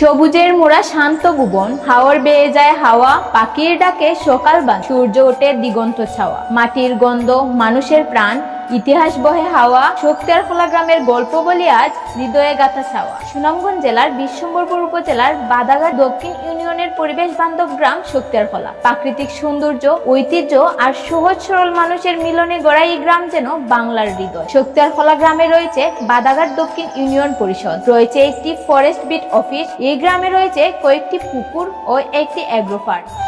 সবুজের মোড়া শান্ত ভুবন হাওয়ার বেয়ে যায় হাওয়া, পাখির ডাকে সকাল বা সূর্য ওঠে দিগন্ত ছাওয়া। মাটির গন্ধ, মানুষের প্রাণ ইতিহাস বহে হাওয়া, শক্তিয়ার খোলা গ্রামের গল্প বলি আজ, হৃদয়ে গাথা ছাওয়া। সুনামগঞ্জ জেলার বিশ্বম্বরপুর উপজেলার বাদাঘাট দক্ষিণ ইউনিয়নের পরিবেশ বান্ধব গ্রাম শক্তিয়ার খোলা প্রাকৃতিক সৌন্দর্য, ঐতিহ্য আর সহজ সরল মানুষের মিলনে গড়া এই গ্রাম যেন বাংলার হৃদয়। শক্তিয়ার খোলা গ্রামে রয়েছে বাদাঘাট দক্ষিণ ইউনিয়ন পরিষদ। রয়েছে একটি ফরেস্ট বিট অফিস এই গ্রামে রয়েছে কয়েকটি পুকুর ও একটি অ্যাগ্রো ফার্ম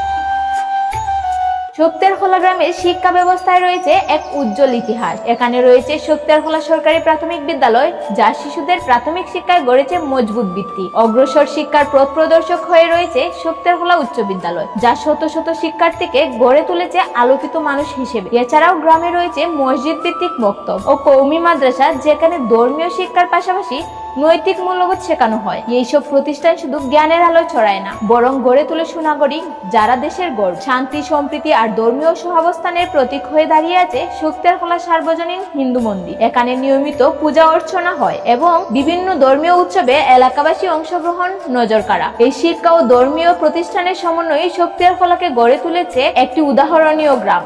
শক্তেরখোলা গ্রামের শিক্ষা ব্যবস্থায় রয়েছে এক উজ্জ্বল ইতিহাস। এখানে রয়েছে শক্তেরখোলা সরকারি প্রাথমিক বিদ্যালয়, যা শিশুদের প্রাথমিক শিক্ষায় গড়েছে মজবুত ভিত্তি। অগ্রসর শিক্ষার পথ প্রদর্শক হয়ে রয়েছে শক্তেরখোলা উচ্চ বিদ্যালয়, যা শত শত শিক্ষার্থীকে গড়ে তুলেছে আলোকিত মানুষ হিসেবে। এছাড়াও গ্রামে রয়েছে মসজিদ ভিত্তিক বক্তব ও কৌমি মাদ্রাসা, যেখানে ধর্মীয় শিক্ষার পাশাপাশি নৈতিক মূল্যবোধ শেখানো হয়। এইসব প্রতিষ্ঠান শুধু জ্ঞানের আলো ছড়ায় না, বরং গড়ে তোলে সুনাগরিক যারা দেশের গর্ব, শান্তি, সম্প্রীতি আর ধর্মীয় সহাবস্থানের প্রতীক হয়ে দাঁড়িয়ে আছে শক্তিয়ারকলা সার্বজনীন হিন্দু মন্দির। এখানে নিয়মিত পূজা অর্চনা হয় এবং বিভিন্ন ধর্মীয় উৎসবে এলাকাবাসী অংশগ্রহণ নজর কাড়া। এই শিক্ষা ও ধর্মীয় প্রতিষ্ঠানের সমন্বয়ে শক্তিয়ারকলাকে গড়ে তুলেছে একটি উদাহরণীয় গ্রাম।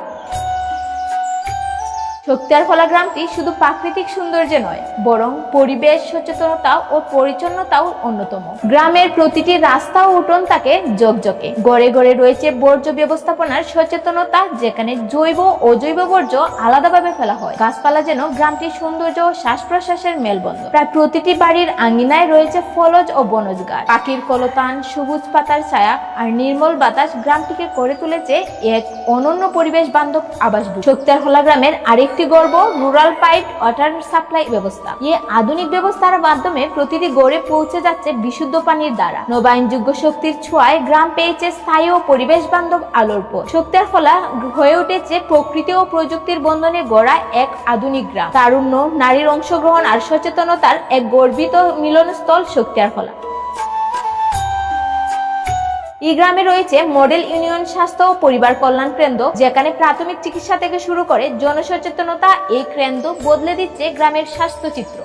শক্তিয়ারখোলা গ্রামটি শুধু প্রাকৃতিক সৌন্দর্য নয়, বরং পরিবেশ সচেতনতা ও পরিচ্ছন্নতাও অন্যতম। গ্রামের প্রতিটি রাস্তা ও উঠোন থাকে জকজকে গড়ে গড়ে রয়েছে বর্জ্য ব্যবস্থাপনার সচেতনতা, যেখানে জৈব ও জৈব বর্জ্য আলাদাভাবে ফেলা হয়। গাছপালা যেন গ্রামটির সৌন্দর্য ও শ্বাস প্রশ্বাসের মেলবন্ধ প্রায় প্রতিটি বাড়ির আঙ্গিনায় রয়েছে ফলজ ও বনজ গাছ। পাখির কলতান, সবুজ পাতার ছায়া আর নির্মল বাতাস গ্রামটিকে করে তুলেছে এক অনন্য পরিবেশ বান্ধব আবাস শক্তিয়ারহোলা গ্রামের আরেকটি গর্ব, রুরাল পাইপ ওয়াটার সাপ্লাই ব্যবস্থা। এই আধুনিক ব্যবস্থার মাধ্যমে প্রতিটি গড়ে পৌঁছে যাচ্ছে বিশুদ্ধ পানির দ্বারা। নবায়নযোগ্য শক্তির ছোঁয়ায় গ্রাম পেয়েছে স্থায়ী ও পরিবেশ বান্ধব আলোর পথ। শক্তিয়ারহোলা হয়ে উঠেছে প্রকৃতি ও প্রযুক্তির বন্ধনে গড়া এক আধুনিক গ্রাম। তারুণ্য, নারীর অংশগ্রহণ আর সচেতনতার এক গর্বিত মিলনস্থল শক্তিয়ারহোলা এই গ্রামে রয়েছে মডেল ইউনিয়ন স্বাস্থ্য ও পরিবার কল্যাণ কেন্দ্র, যেখানে প্রাথমিক চিকিৎসা থেকে শুরু করে জনসচেতনতা এই কেন্দ্র বদলে দিচ্ছে গ্রামের স্বাস্থ্য চিত্র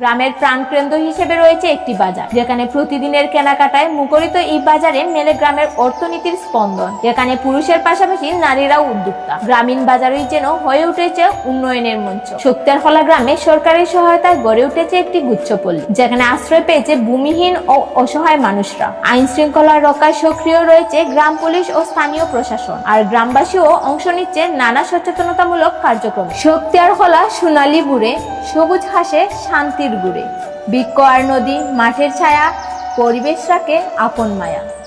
গ্রামের প্রাণকেন্দ্র হিসেবে রয়েছে একটি বাজার, যেখানে প্রতিদিনের কেনাকাটায় মুখরিত এই বাজারে মেলে গ্রামের অর্থনীতির স্পন্দন। যেখানে পুরুষের পাশাপাশি নারীরাও উদ্যোক্তা। গ্রামীণ বাজারই যেন হয়ে উঠেছে উন্নয়নের মঞ্চ। শক্তিয়ারখোলা গ্রামে সরকারের সহায়তায় গড়ে উঠেছে একটি গুচ্ছপল্লী, যেখানে আশ্রয় পেয়েছে ভূমিহীন ও অসহায় মানুষরা। আইন শৃঙ্খলা রক্ষায় সক্রিয় রয়েছে গ্রাম পুলিশ ও স্থানীয় প্রশাসন, আর গ্রামবাসীও অংশ নিচ্ছে নানা সচেতনতামূলক কার্যক্রমে। শক্তিয়ারখোলা সোনালী বুড়ে, সবুজ হাসে শান্তির গুড়ে। বৃক্ষ আর নদী মাঠের ছায়া পরিবেশ রাখে আপন মায়া।